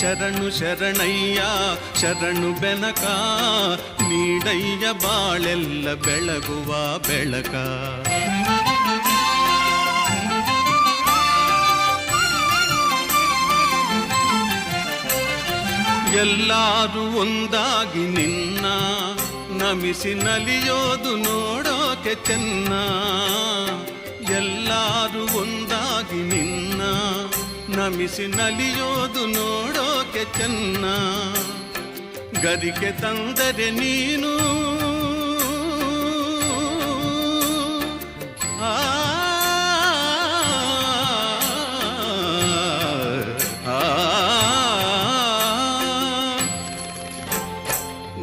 ಶರಣು ಶರಣಯ್ಯ, ಶರಣು ಬೆನಕ, ನೀಡಯ್ಯ ಬಾಳೆಲ್ಲ ಬೆಳಗುವ ಬೆಳಕ. ಎಲ್ಲರೂ ಒಂದಾಗಿ ನಿನ್ನ, ನಮಿಸಿ ನಲಿಯೋದು ನೋಡೋಕೆ ಚೆನ್ನ. ಎಲ್ಲರೂ ಒಂದಾಗಿ ನಿನ್ನ, ನಮಿಸಿ ನಲಿಯೋದು ನೋಡೋಕೆ ಚೆನ್ನ ಗರಿಕೆ ತಂದರೆ ನೀನು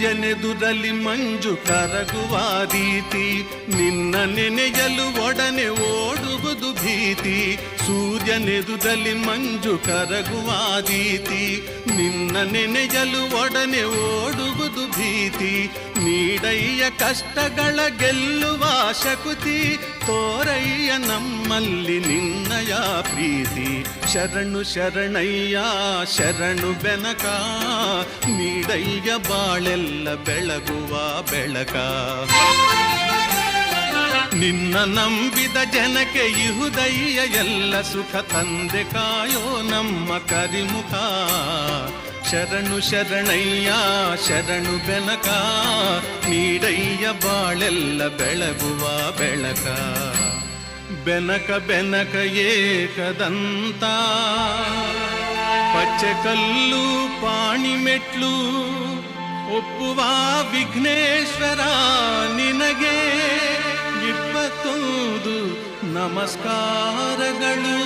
ಸೂರ್ಯನೆದುರಲ್ಲಿ ಮಂಜು ಕರಗುವ ರೀತಿ, ನಿನ್ನ ನೆನೆಯಲು ಒಡನೆ ಓಡುವುದು ಭೀತಿ. ಸೂರ್ಯನೆದುರಲ್ಲಿ ಮಂಜು ಕರಗುವ ರೀತಿ, ನಿನ್ನ ನೆನೆಯಲು ಒಡನೆ ಓಡುವುದು ಭೀತಿ. ನೀಡಯ್ಯ ಕಷ್ಟಗಳ ಗೆಲ್ಲುವ ಶಕುತಿ, ತೋರಯ್ಯ ನಮ್ಮಲ್ಲಿ ನಿನ್ನಯ ಪ್ರೀತಿ. ಶರಣು ಶರಣಯ್ಯ, ಶರಣು ಬೆನಕ, ನೀಡಯ್ಯ ಬಾಳೆಲ್ಲ ಬೆಳಗುವ ಬೆಳಕ. ನಿನ್ನ ನಂಬಿದ ಜನಕ್ಕೆ ಇಹುದಯ್ಯ ಎಲ್ಲ ಸುಖ ತಂದೆ ಕಾಯೋ ನಮ್ಮ ಕರಿಮುಖ. ಶರಣು ಶರಣಯ್ಯ, ಶರಣು ಬೆನಕ, ನೀಡಯ್ಯ ಬಾಳೆಲ್ಲ ಬೆಳಗುವ ಬೆಳಕ. ಬೆನಕ ಬೆನಕ ಏಕದಂತ ಪಾಣಿ ಮೆಟ್ಲು, ಒಪ್ಪುವ ವಿಘ್ನೇಶ್ವರ ನಿನಗೆ ಇಪ್ಪತ್ತೊಂದು ನಮಸ್ಕಾರಗಳು.